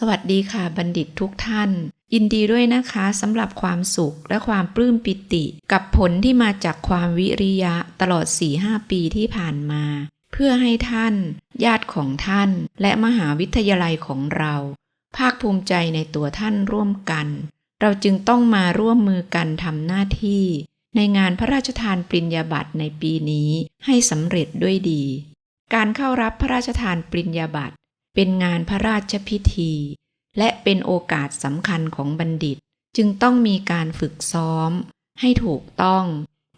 สวัสดีค่ะบัณฑิตทุกท่าน ยินดีด้วยนะคะสำหรับความสุขและความปลื้มปิติ กับผลที่มาจากความวิริยะตลอด 4-5 ปีที่ผ่านมา เพื่อให้ท่าน ญาติของท่าน และมหาวิทยาลัยของเรา ภาคภูมิใจในตัวท่านร่วมกัน เราจึงต้องมาร่วมมือกันทำหน้าที่ ในงานพระราชทานปริญญาบัตรในปีนี้ให้สำเร็จด้วยดี การเข้ารับพระราชทานปริญญาบัตร เป็นงานพระราชพิธี และเป็นโอกาสสำคัญของบัณฑิต จึงต้องมีการฝึกซ้อม ให้ถูกต้อง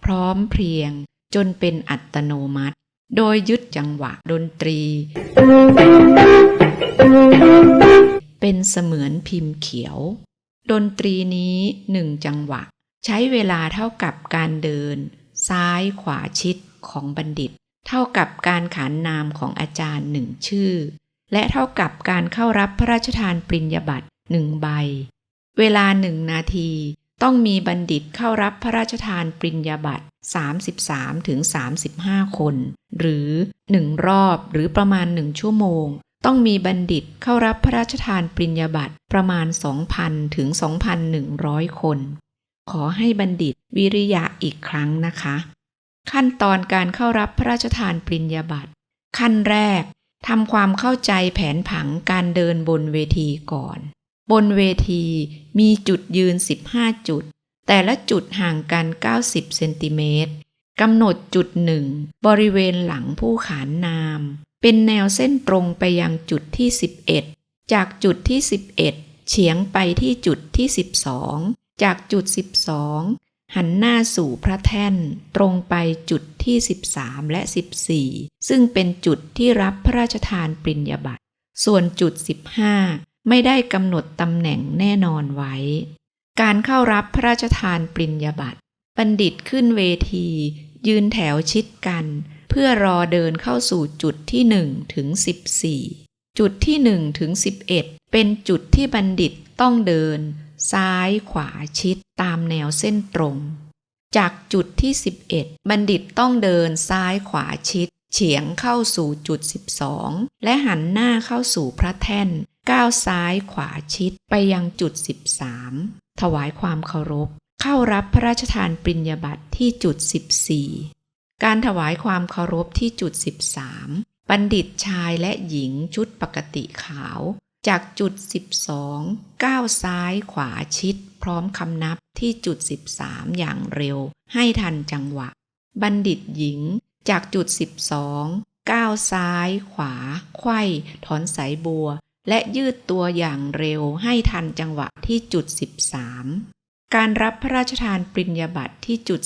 พร้อมเพรียง จนเป็นอัตโนมัติ โดยยึดจังหวะดนตรี เป็นเสมือนพิมพ์เขียว ดนตรีนี้หนึ่งจังหวะ ใช้เวลาเท่ากับการเดิน ซ้ายขวาชิดของบัณฑิต เท่ากับการขานนามของอาจารย์หนึ่งชื่อ และเท่ากับการเข้ารับพระราชทานปริญญาบัตรหนึ่งใบ เวลาหนึ่งนาที ต้องมีบัณฑิตเข้ารับพระราชทานปริญญาบัตร33ถึง35 คน หรือหนึ่งรอบหรือประมาณหนึ่งชั่วโมง ต้องมีบัณฑิตเข้ารับพระราชทานปริญญาบัตรประมาณ 2,000ถึง2,100 คน ขอให้บัณฑิตวิริยะอีกครั้งนะคะ ขั้นตอนการเข้ารับพระราชทานปริญญาบัตรขั้นแรก ทำความเข้าใจแผนผังการเดินบนเวทีก่อน บนเวทีมีจุดยืน 15 จุด แต่ละจุดห่างกัน 90 เซนติเมตรกำหนดจุดหนึ่งบริเวณหลังผู้ขานนาม เป็นแนวเส้นตรงไปยังจุดที่ 11 จากจุดที่ 11 เฉียงไปที่จุดที่ 12 จากจุด 12 หันหน้าสู่พระแท่นตรงไปจุดที่ 13 และ 14 ซึ่งเป็นจุดที่รับพระราชทานปริญญาบัตร ส่วนจุด 15 ไม่ได้กำหนดตำแหน่งแน่นอนไว้ การเข้ารับพระราชทานปริญญาบัตร บัณฑิตขึ้นเวที ยืนแถวชิดกัน เพื่อรอเดินเข้าสู่จุดที่1ถึง14 จุดที่1ถึง11 เป็นจุดที่บัณฑิตต้องเดิน ซ้ายขวาชิดตามแนวเส้นตรง จากจุดที่ 11 บัณฑิตต้องเดินซ้ายขวาชิด เฉียงเข้าสู่จุด 12 และหันหน้าเข้าสู่พระแท่น ก้าวซ้ายขวาชิดไปยังจุด 13 ถวายความเคารพ เข้ารับพระราชทานปริญญาบัตรที่จุด 14 การถวายความเคารพที่จุด 13 บัณฑิตชายและหญิงชุดปกติขาว จากจุด 12 ก้าวซ้ายขวาชิด พร้อมคำนับที่จุด 13 อย่างเร็ว ให้ทันจังหวะ บัณฑิตหญิง จากจุด 12 ก้าวซ้าย ขวาไขว้ถอนสายบัว และยืดตัวอย่างเร็วให้ทันจังหวะที่จุด 13 การรับพระราชทานปริญญาบัตรที่จุด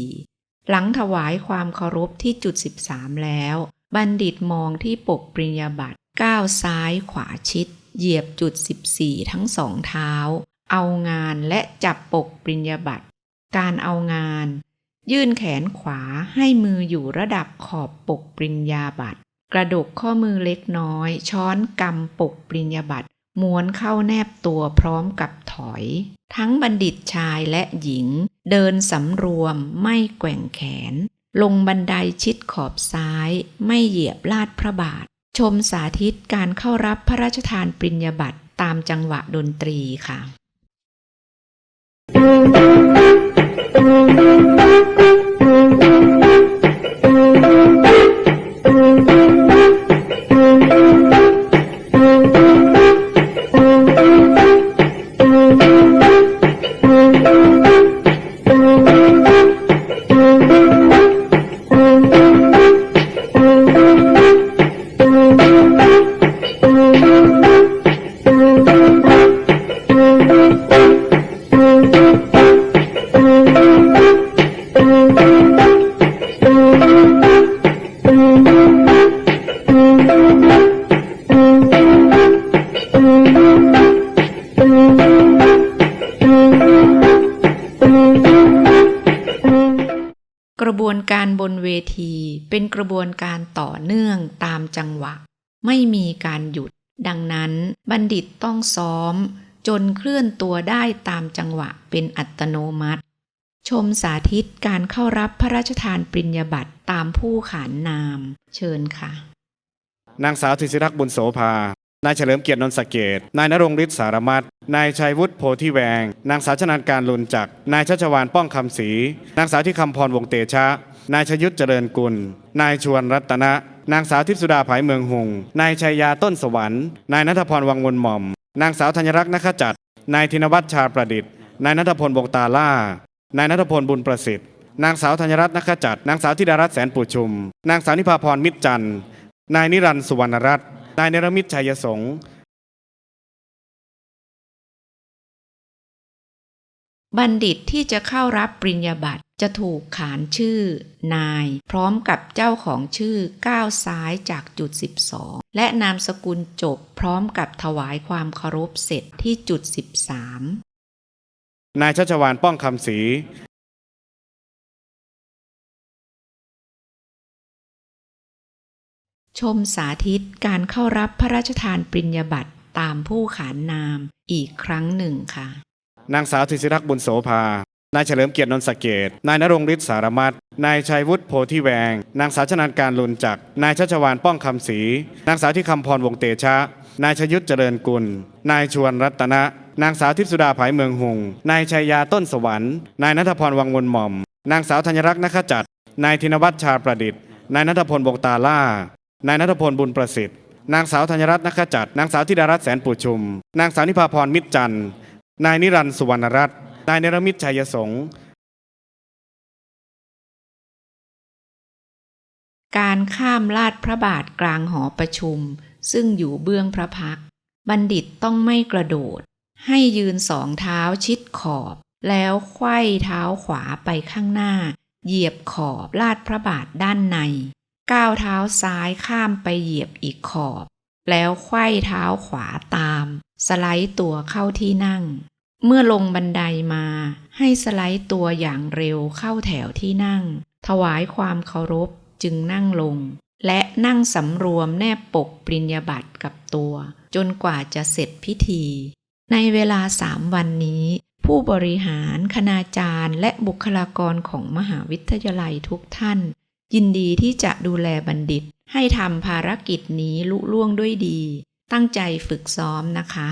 14 หลังถวายความเคารพที่จุด 13 แล้ว บัณฑิตมองที่ปกปริญญาบัตร ก้าวซ้ายขวาชิด เหยียบจุด 14 ทั้งสองเท้า เอางานและจับปกปริญญาบัตร การเอางาน ยื่นแขนขวาให้มืออยู่ระดับขอบปกปริญญาบัตร กระดกข้อมือเล็กน้อย ช้อนกำปกปริญญาบัตรม้วนเข้าแนบตัวพร้อมกับถอย ทั้งบัณฑิตชายและหญิง เดินสำรวมไม่แกว่งแขน ลงบันไดชิดขอบซ้าย ไม่เหยียบลาดพระบาท ชมสาธิตการเข้ารับพระราชทานปริญญาบัตรตามจังหวะดนตรีค่ะ กระบวนการบนเวทีเป็นกระบวนการต่อเนื่องตามจังหวะ ไม่มีการหยุด ดังนั้นบัณฑิตต้องซ้อม จนเคลื่อนตัวได้ตามจังหวะเป็นอัตโนมัติ ชมสาธิตการเข้ารับพระราชทานปริญญาบัตรตามผู้ขานนาม เชิญค่ะ นางสาวธิศิรักษ์บุญโสภา นายเฉลิมเกียรตินนท์สเกต นายนรงฤทธิ์สารมัตนายชัยวุฒิโพธิแวง นางสาวชนานการลุนจัก นายชัชวานป้องคำศรี นางสาวที่คำพรวงเตชะ นายชยุทธเจริญกุล นายชวนรัตนะ นางสาวทิพสุดาภายเมืองหง นายชัยยาต้นสวรรค์ นายนัทพรวังวนหม่อม นางสาวธัญรักษ์นคจัด นายธินวัฒน์ชาประดิษฐ์ นายนัทพลบงตาล่า นายนัทพลบุญประสิทธิ์ นางสาวธัญรัตน์นคจัด นางสาวธิดารัตน์แสนปุชุม นางสาวนิพาพรมิตรจันทร์ นายนิรันดร์สุวรรณรัตน์ นายเนรมิตชัยสงฆ์บัณฑิตที่จะเข้ารับปริญญาบัตรจะถูกขานชื่อ นาย พร้อมกับเจ้าของชื่อก้าวซ้ายจากจุด 12 และนามสกุลจบพร้อมกับถวายความเคารพเสร็จที่จุด 13 นายชัชวานป้องคำศรี ชมสาธิตการเข้ารับพระราชทานปริญญาบัตรตามผู้ขานนามอีกครั้งหนึ่งค่ะ นางสาวธิศิรักษ์บุญโสภา นายเฉลิมเกียรตินนท์สเกต นายนรงฤทธิ์สารมัตนายชัยวุฒิโพธิแวง นางสาวชนานการลุนจักร นายชัชวานป้องคำศรี นางสาวที่คำพรวงเตชะ นายชยุทธเจริญกุล นายชวนรัตนะ นางสาวทิพสุดาภายเมืองหง นายชัยยาต้นสวรรค์ นายนัทพรวังวนหม่อม นางสาวธัญรักษ์นคจัด นายธินวัฒน์ชาประดิษฐ์ นายนัทพลบงตาล่า นายนัทพลบุญประสิทธิ์ นางสาวธัญรัตน์นคจัดนางสาวธิดารัตน์แสนปุชุม นางสาวนิพาพรมิตรจันทร์ นายนิรันดร์สุวรรณรัตน์ นายเนรมิตชัยสงฆ์การข้ามลาดพระบาทกลางหอประชุม ซึ่งอยู่เบื้องพระพัก บัณฑิตต้องไม่กระโดด ให้ยืนสองเท้าชิดขอบ แล้วไขว้เท้าขวาไปข้างหน้า เหยียบขอบลาดพระบาทด้านใน ก้าวเท้าซ้ายข้ามไปเหยียบอีกขอบ แล้วไขว้เท้าขวาตาม สไลด์ตัวเข้าที่นั่ง เมื่อลงบันไดมา ให้สไลด์ตัวอย่างเร็วเข้าแถวที่นั่ง ถวายความเคารพจึงนั่งลง และนั่งสำรวมแนบปกปริญญาบัตรกับตัว จนกว่าจะเสร็จพิธี ในเวลาสามวันนี้ ผู้บริหาร คณาจารย์ และบุคลากรของมหาวิทยาลัยทุกท่าน ยินดีที่จะดูแลบัณฑิตให้ทำภารกิจนี้ลุล่วงด้วยดี ตั้งใจฝึกซ้อมนะคะ